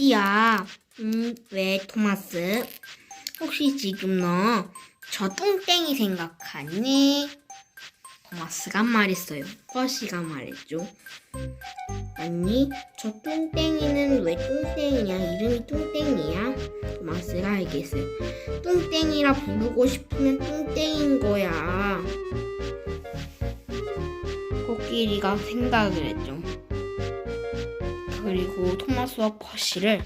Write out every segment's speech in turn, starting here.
토마스야. 음, 왜 토마스? 혹시 지금 너저 뚱땡이 생각하니? 토마스가 말했어요. 허시가 말했죠. 아니, 저 뚱땡이는 왜 뚱땡이냐 이름이 뚱땡이야? 토마스가 알겠어요. 뚱땡이라 부르고 싶으면 뚱땡인 거야. 코끼리가 생각을 했죠. 그리고 토마스와 퍼시를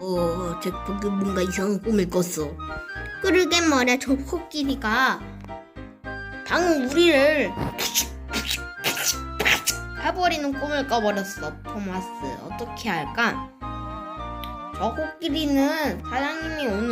어, 잭박이 뭔가 이상한 꿈을 꿨어. 그러게 말이야, 저 코끼리가 방금 우리를 해버리는 꿈을 꿔버렸어, 토마스. 어떻게 할까? 저 코끼리는 사장님이 오늘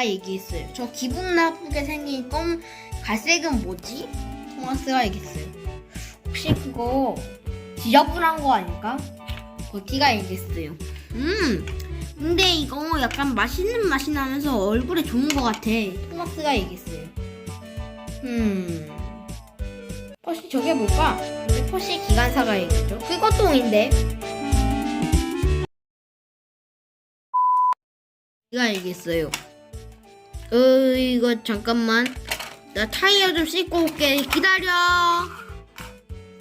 제가 얘기했어요. 저 기분 나쁘게 생긴 검 갈색은 뭐지? 토마스가 얘기했어요. 혹시 그거 지저분한 거 아닐까? 버티가 얘기했어요. 음, 근데 이거 약간 맛있는 맛이 나면서 얼굴에 좋은 거 같아. 토마스가 얘기했어요. 음, 퍼시 저게 뭘까? 우리 퍼시 기관사가 얘기했죠. 그거 똥인데. 제가 얘기했어요. 어, 이거 잠깐만. 나 타이어 좀 씻고 올게. 기다려.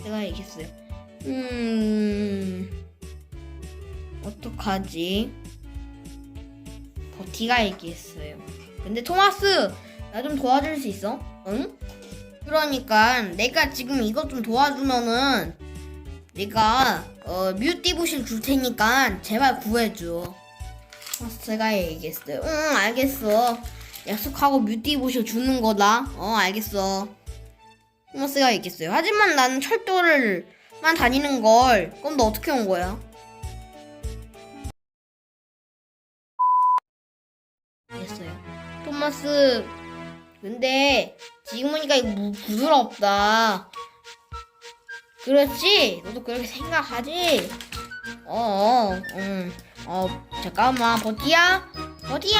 내가 얘기했어요. 음, 어떡하지? 버티가 얘기했어요. 근데 토마스, 나 좀 도와줄 수 있어? 응? 그러니까 내가 지금 이것 좀 도와주면은 내가 어, 뮤티부실 줄 테니까 제발 구해줘. 토마스가 얘기했어요. 응, 알겠어. 약속하고 뮤티부실 주는 거다. 어, 알겠어. 토마스가 얘기했어요. 하지만 나는 철도를만 다니는 걸. 그럼 너 어떻게 온 거야? 알겠어요. 토마스, 근데 지금 보니까 이거 무- 부드럽다. 그렇지? 너도 그렇게 생각하지? 어, 어, 응. 어, 잠깐만? 버티야? 버티야?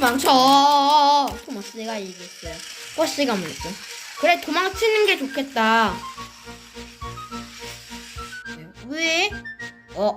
어, 도망쳐. 토마스가 얘기했어요. 버스가 뭐였죠? 그래, 도망치는 게 좋겠다. 왜? 어,